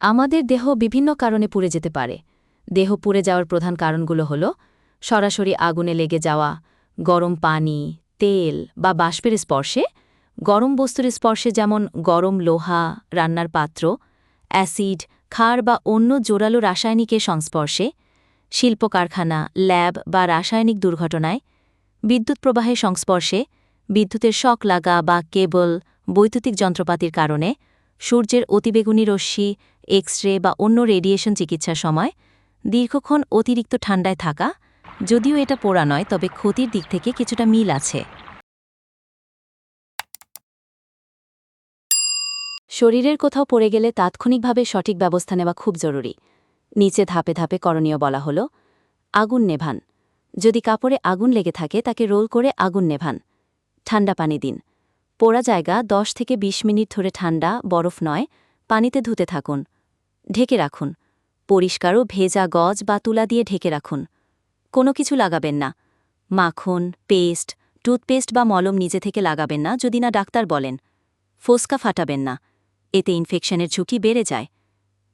আমাদের দেহ বিভিন্ন কারণে পুড়ে যেতে পারে। দেহ পুড়ে যাওয়ার প্রধান কারণগুলো হল সরাসরি আগুনে লেগে যাওয়া, গরম পানি, তেল বা বাষ্পের স্পর্শে। গরম বস্তুর স্পর্শে যেমন গরম লোহা, রান্নার পাত্র, অ্যাসিড, ক্ষার বা অন্য জোরালো রাসায়নিকের সংস্পর্শে। শিল্প কারখানা, ল্যাব বা রাসায়নিক দুর্ঘটনায়। বিদ্যুৎ প্রবাহের সংস্পর্শে, বিদ্যুতের শক লাগা বা কেবল বৈদ্যুতিক যন্ত্রপাতির কারণে। সূর্যের অতিবেগুনি রশ্মি এক্স রে বা অন্য রেডিয়েশন চিকিৎসার সময়, দীর্ঘক্ষণ অতিরিক্ত ঠান্ডায় থাকা, যদিও এটা পোড়া নয়, তবে ক্ষতির দিক থেকে কিছুটা মিল আছে। শরীরের কোথাও পড়ে গেলে তাৎক্ষণিকভাবে সঠিক ব্যবস্থা নেওয়া খুব জরুরি। নিচে ধাপে ধাপে করণীয় বলা হল, আগুন নেভান। যদি কাপড়ে আগুন লেগে থাকে, তাকে রোল করে আগুন নেভান। ঠান্ডা পানি দিন। পোড়া জায়গা 10 থেকে ২০ মিনিট ধরে ঠান্ডা, বরফ নয়, পানিতে ধুতে থাকুন। ঢেকে রাখুন। পরিষ্কারও ভেজা গজ বা তুলা দিয়ে ঢেকে রাখুন। কোনো কিছু লাগাবেন না। মাখন, পেস্ট, টুথপেস্ট বা মলম নিজে থেকে লাগাবেন না যদি না ডাক্তার বলেন। ফোসকা ফাটাবেন না। এতে ইনফেকশনের ঝুঁকি বেড়ে যায়।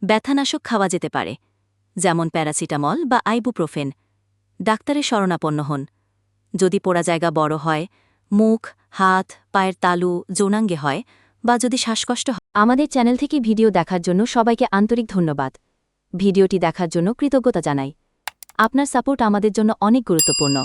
ব্যথানাশক খাওয়া যেতে পারে। যেমন প্যারাসিটামল বা আইবুপ্রোফেন। ডাক্তারের শরণাপন্ন হন। যদি পোড়া জায়গা বড় হয় মুখ, হাত, পায়ের তালু, যৌনাঙ্গে হয় বা যদি শ্বাসকষ্ট হয়। আমাদের চ্যানেল থেকে ভিডিও দেখার জন্য সবাইকে আন্তরিক ধন্যবাদ। ভিডিওটি দেখার জন্য কৃতজ্ঞতা জানাই। আপনার সাপোর্ট আমাদের জন্য অনেক গুরুত্বপূর্ণ।